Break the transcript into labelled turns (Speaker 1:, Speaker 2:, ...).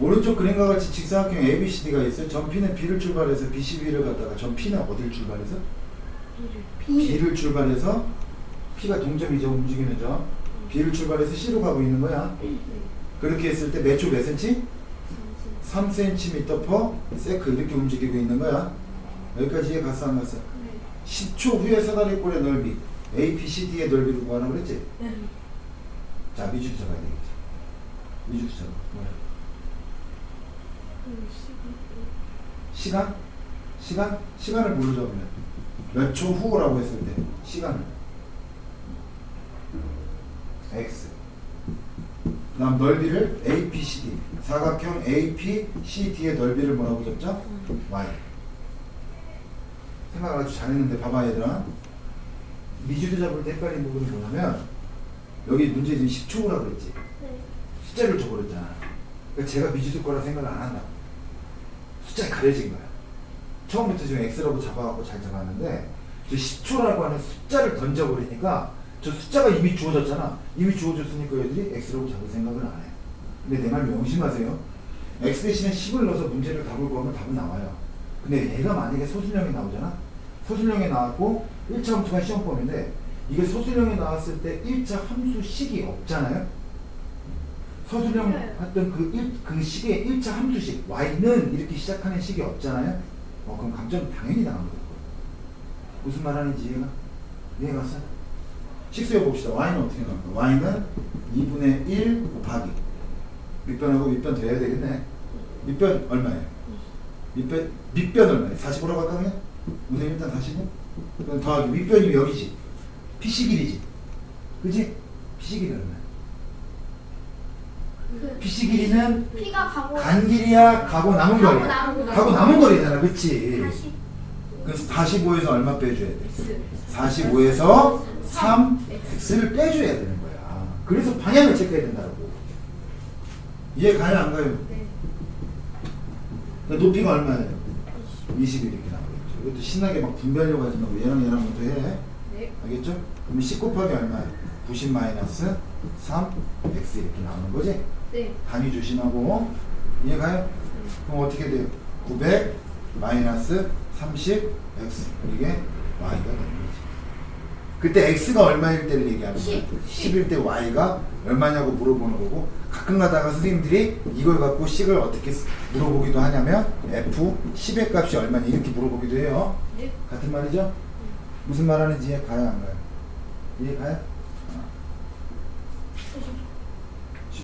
Speaker 1: 오른쪽 그림과 같이 직사각형 ABCD가 있어요. 전 P는 B를 출발해서 BCB를 갖다가 전 P는 어디를 출발해서? B를 출발해서 P가 동점이죠. 움직이는 점. B를 출발해서 C로 가고 있는 거야. 그렇게 했을 때 몇 초 몇 센치? 3cm per 세크 이렇게 움직이고 있는 거야. 여기까지 이해 갔어 안 갔어? 10초 후에 사다리꼴의 넓이 ABCD의 넓이를 구하라 그랬지? 자 미주수 잡아야 되겠지. 미주수 잡아. 뭐야? 시간? 시간? 시간을 뭘로 잡으면? 몇 초 후라고 했을 때. 시간을 x. 그 다음 넓이를 APCD 사각형 APCD의 넓이를 뭐라고 잡죠? y. 생각을 아주 잘했는데 봐봐 얘들아. 미주도 잡을 때 헷갈리는 부분이 뭐냐면 여기 문제 지금 10초라고 그랬지? 숫자를 줘버렸잖아 그러니까 제가 미지수 거라 생각을 안 한다고. 숫자에 가려진 거야. 처음부터 지금 X라고 잡아갖고 잘 잡았는데 저 10초라고 하는 숫자를 던져버리니까 저 숫자가 이미 주어졌잖아. 이미 주어졌으니까 얘들이 X라고 잡을 생각을 안 해. 근데 내 말 명심하세요. X 대신에 10을 넣어서 문제를 답을 구하면 답은 나와요. 근데 얘가 만약에 소수령이 나오잖아. 소수령이 나왔고 1차 함수가 시험범인데 이게 소수령이 나왔을 때 1차 함수 식이 없잖아요 서술형
Speaker 2: 네.
Speaker 1: 했던 그, 일, 그 식의 1차 함수식 y는 이렇게 시작하는 식이 없잖아요 어, 그럼 감점 당연히 나간 거예요 무슨 말 하는지 이해가? 이해갔어? 식수해 봅시다 y는 어떻게 나올까? y는 2분의 1 곱하기 밑변하고 밑변 돼야 되겠네 밑변 얼마예요? 밑변, 밑변 얼마예요? 45로 갈까 그냥? 우선 일단 45 그럼 더하기 밑변이 여기지 길이지 그지? 길이 얼마야? P씨 길이는
Speaker 2: 피가 가고
Speaker 1: 간 길이야 가고 남은
Speaker 2: 가고
Speaker 1: 거리야
Speaker 2: 남은 거리.
Speaker 1: 가고 남은 거리잖아 그치 그래서 45에서 얼마 빼줘야 돼? 45에서 3 x를 빼줘야 되는 거야 그래서 방향을 체크해야 된다고 이해 가요 안 가요?
Speaker 2: 네.
Speaker 1: 그러니까 높이가 얼마예요? 20 이렇게 나오겠죠 이것도 신나게 막 분배하려고 하지 말고 얘랑 얘랑 먼저 해
Speaker 2: 네.
Speaker 1: 알겠죠? 그럼 10 곱하기 얼마야? 90 마이너스 3 x 이렇게 나오는 거지?
Speaker 2: 네.
Speaker 1: 단위 조심하고 이해 가요? 그럼 어떻게 돼요? 900 마이너스 30 x 이게 y가 되는 거지. 그때 x가 얼마일 때를 얘기하는 거야?
Speaker 2: 10.
Speaker 1: 10일 때 y가 얼마냐고 물어보는 거고 가끔 가다가 선생님들이 이걸 갖고 식을 어떻게 쓰- 물어보기도 하냐면 f 10의 값이 얼마냐 이렇게 물어보기도 해요.
Speaker 2: 네.
Speaker 1: 같은 말이죠? 무슨 말 하는지 이해 가요 안 가요? 이해 가요? 어.
Speaker 2: 그래서